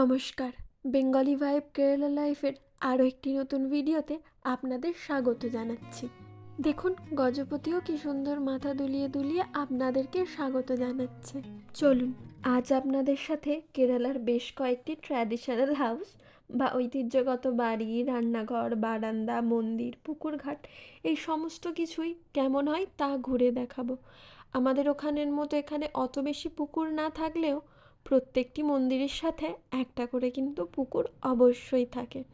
নমস্কার। Bengali vibe Kerala লাইফের আরও একটি নতুন ভিডিওতে আপনাদের স্বাগত জানাচ্ছি। দেখুন, গজপতিও কি সুন্দর মাথা দুলিয়ে দুলিয়ে আপনাদেরকে স্বাগত জানাচ্ছে। চলুন, আজ আপনাদের সাথে কেরালার বেশ কয়েকটি ট্র্যাডিশনাল হাউস বা ঐতিহ্যগত বাড়ি, রান্নাঘর, বারান্দা, মন্দির, পুকুরঘাট, এই সমস্ত কিছুই কেমন হয় তা ঘুরে দেখাবো। আমাদের ওখানের মতো এখানে অত বেশি পুকুর না থাকলেও প্রত্যেকটি মন্দিরের সাথে একটা করে কিন্তু পুকুর অবশ্যই থাকে।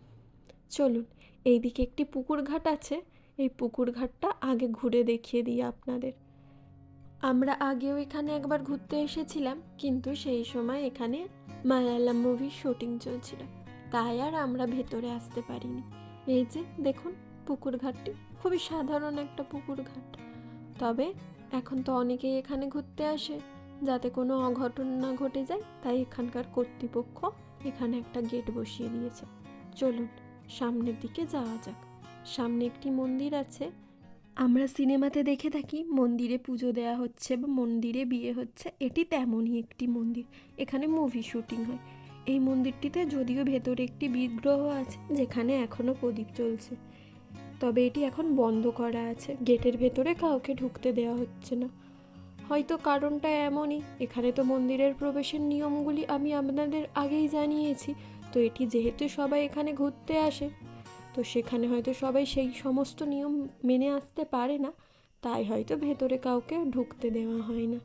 চলুন, এইদিকে একটি পুকুর ঘাট আছে। এই পুকুর ঘাটটা আগে ঘুরে দেখিয়ে দিই আপনাদের। আমরা আগেও এখানে একবার ঘুরতে এসেছিলাম, কিন্তু সেই সময় এখানে মালায়ালাম মুভির শুটিং চলছিল। তাই আর আমরা ভেতরে আসতে পারিনি। এই যে, দেখুন, পুকুর ঘাটটি। খুবই সাধারণ একটা পুকুর ঘাট। তবে এখন তো অনেকেই এখানে ঘুরতে আসে। যাতে কোনো অঘটন না ঘটে যায়, তাই এখানকার কর্তৃপক্ষ এখানে একটা গেট বসিয়ে দিয়েছে। চলুন, সামনের দিকে যাওয়া যাক। সামনে একটি মন্দির আছে। আমরা সিনেমাতে দেখে থাকি, মন্দিরে পুজো দেওয়া হচ্ছে বা মন্দিরে বিয়ে হচ্ছে, এটি তেমনই একটি মন্দির। এখানে মুভি শুটিং হয়। এই মন্দিরটিতে যদিও ভেতরে একটি বিগ্রহ আছে, যেখানে এখনও প্রদীপ চলছে তবে এটি এখন বন্ধ করা আছে। গেটের ভেতরে কাউকে ঢুকতে দেওয়া হচ্ছে না। হয়তো কারণটা এমনই। এখানে তো মন্দিরের প্রবেশের নিয়মগুলি আমি আপনাদের আগেই জানিয়েছি, তো এটি যেহেতু সবাই এখানে ঘুরতে আসে, তো সেখানে হয়তো সবাই সেই সমস্ত নিয়ম মেনে আসতে পারে না, তাই হয়তো ভেতরে কাউকে ঢুকতে দেওয়া হয় না।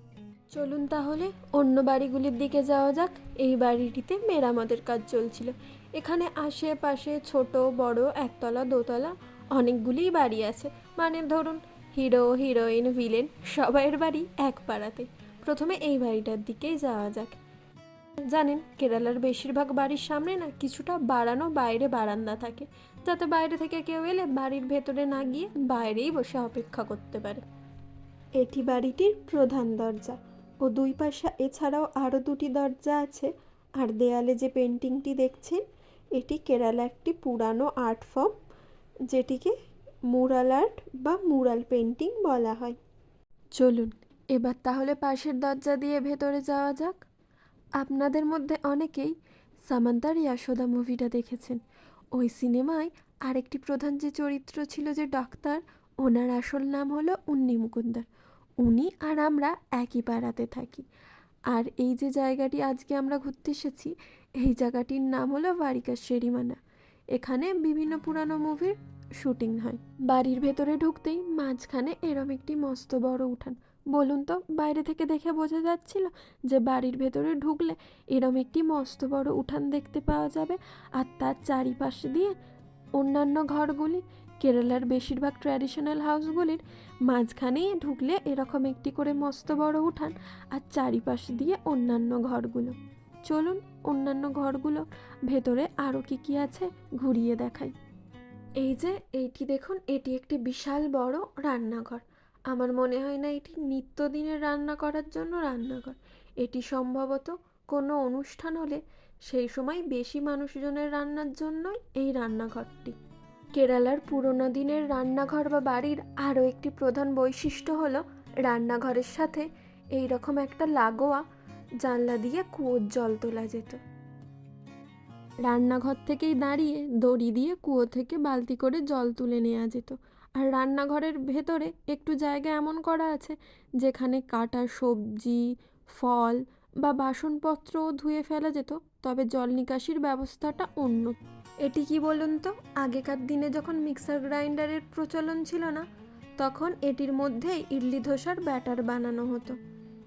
চলুন তাহলে অন্য বাড়িগুলির দিকে যাওয়া যাক। এই বাড়িটিতে মেরামতের কাজ চলছিল। এখানে আশেপাশে ছোট, বড়, একতলা, দোতলা অনেকগুলিই বাড়ি আছে। মানে ধরুন হিরো, হিরোইন, ভিলেন সবাইয়ের বাড়ি এক পাড়াতে। প্রথমে এই বাড়িটার দিকেই যাওয়া যাক। জানেন, কেরালার বেশিরভাগ বাড়ির সামনে না কিছুটা বাড়ানো বাইরে বারান্দা থাকে। যাতে বাইরে থেকে কেউ এলে বাড়ির ভেতরে না গিয়ে বাইরেই বসে অপেক্ষা করতে পারে। এটি বাড়িটির প্রধান দরজা ও দুই পাশে এছাড়াও আরও দুটি দরজা আছে। আর দেয়ালে যে পেন্টিংটি দেখছেন, এটি কেরালা একটি পুরানো আর্ট ফর্ম, যেটিকে মুরাল আর্ট বা মুরাল পেন্টিং বলা হয়। চলুন, এবার তাহলে পাশের দরজা দিয়ে ভেতরে যাওয়া যাক। আপনাদের মধ্যে অনেকেই সামান্তার ইয়াশোদা মুভিটা দেখেছেন। ওই সিনেমায় আরেকটি প্রধান যে চরিত্র ছিল যে ডাক্তার ওনার আসল নাম হলো উন্নি মুকুন্দার। উনি আর আমরা একই পাড়াতে থাকি। আর এই যে জায়গাটি আজকে আমরা ঘুরতে এসেছি, এই জায়গাটির নাম হলো বারিকা শেরিমানা এখানে বিভিন্ন পুরানো মুভির শুটিং হয়। বাড়ির ভেতরে ঢুকতেই মাঝখানে এরম একটি মস্ত বড় উঠান। বলুন তো, বাইরে থেকে দেখে বোঝা যাচ্ছিল যে বাড়ির ভেতরে ঢুকলে এরম একটি মস্ত বড় উঠান দেখতে পাওয়া যাবে আর তার চারিপাশে দিয়ে অন্যান্য ঘরগুলি, কেরালার বেশিরভাগ ট্র্যাডিশনাল হাউসগুলির মাঝখানেই ঢুকলে এরকম একটি করে মস্ত বড় উঠান আর চারিপাশ দিয়ে অন্যান্য ঘরগুলো। চলুন অন্যান্য ঘরগুলো ভেতরে আরও কী কী আছে ঘুরিয়ে দেখাই। এই যে এইটি দেখুন, এটি একটি বিশাল বড় রান্নাঘর। আমার মনে হয় না এটি নিত্যদিনের রান্না করার জন্য রান্নাঘর। এটি সম্ভবত কোনো অনুষ্ঠান হলে সেই সময় বেশি মানুষজনের রান্নার জন্যই এই রান্নাঘরটি। কেরালার পুরোনো দিনের রান্নাঘর বা বাড়ির আরও একটি প্রধান বৈশিষ্ট্য হলো রান্নাঘরের সাথে এই রকম একটা লাগোয়া জানলা দিয়ে কুয়োর জল তোলা যেত। রান্নাঘর থেকেই দাঁড়িয়ে দড়ি দিয়ে কুয়ো থেকে বালতি করে জল তুলে নেওয়া যেত। আর রান্নাঘরের ভেতরে একটু জায়গা এমন করা আছে, যেখানে কাটা সবজি, ফল বা বাসনপত্রও ধুয়ে ফেলা যেত, তবে জল নিকাশির ব্যবস্থাটা অন্য। এটি কি বলুন তো, আগেকার দিনে যখন মিক্সার গ্রাইন্ডারের প্রচলন ছিল না, তখন এটির মধ্যেই ইডলি ধোসার ব্যাটার বানানো হতো।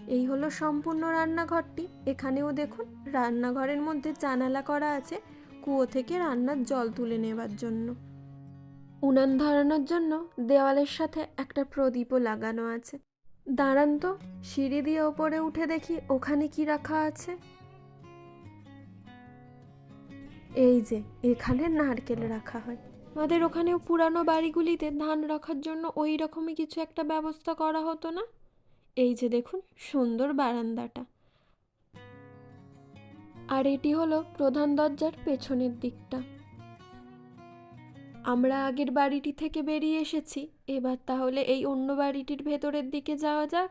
এই হলো সম্পূর্ণ রান্নাঘরটি। এখানেও দেখুন রান্নাঘরের মধ্যে জানালা করা আছে কুয়ো থেকে রান্নার জল তুলে নেবার জন্য। উনান ধরানোর জন্য দেওয়ালের সাথে একটা প্রদীপও লাগানো আছে। দাঁড়ান তো, সিঁড়ি দিয়ে ওপরে উঠে দেখি ওখানে কি রাখা আছে। এই যে, এখানে নারকেল রাখা হয়। আমাদের ওখানেও পুরানো বাড়িগুলিতে ধান রাখার জন্য ওই রকমই কিছু একটা ব্যবস্থা করা হতো না? এই যে দেখুন, সুন্দর বারান্দাটা। আর এটি হলো প্রধান দরজার পেছনের দিকটা। আমরা আগের বাড়িটি থেকে বেরিয়ে এসেছি। এবার তাহলে এই অন্য বাড়িটির ভেতরের দিকে যাওয়া যাক।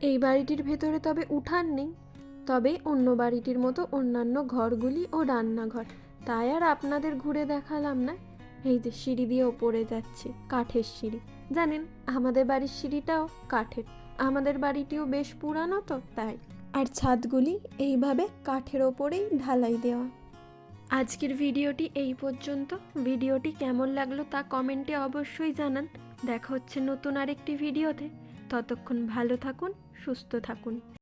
এই বাড়িটির ভেতরে তবে উঠান নেই, তবে অন্য বাড়িটির মতো অন্যান্য ঘরগুলি ও রান্নাঘর। তাই আর আপনাদের ঘুরে দেখালাম না। এই যে সিঁড়ি দিয়ে ওপরে যাচ্ছে, কাঠের সিঁড়ি। জানেন, আমাদের বাড়ির সিঁড়িটাও কাঠের। আমাদের বাড়িটিও বেশ পুরানো তো, তাই। আর ছাদগুলি এইভাবে কাঠের ওপরেই ঢালাই দেওয়া। আজকের ভিডিওটি এই পর্যন্ত। ভিডিওটি কেমন লাগল তা কমেন্টে অবশ্যই জানান। দেখা হচ্ছে নতুন আরেকটি ভিডিওতে। ততক্ষণ ভালো থাকুন, সুস্থ থাকুন।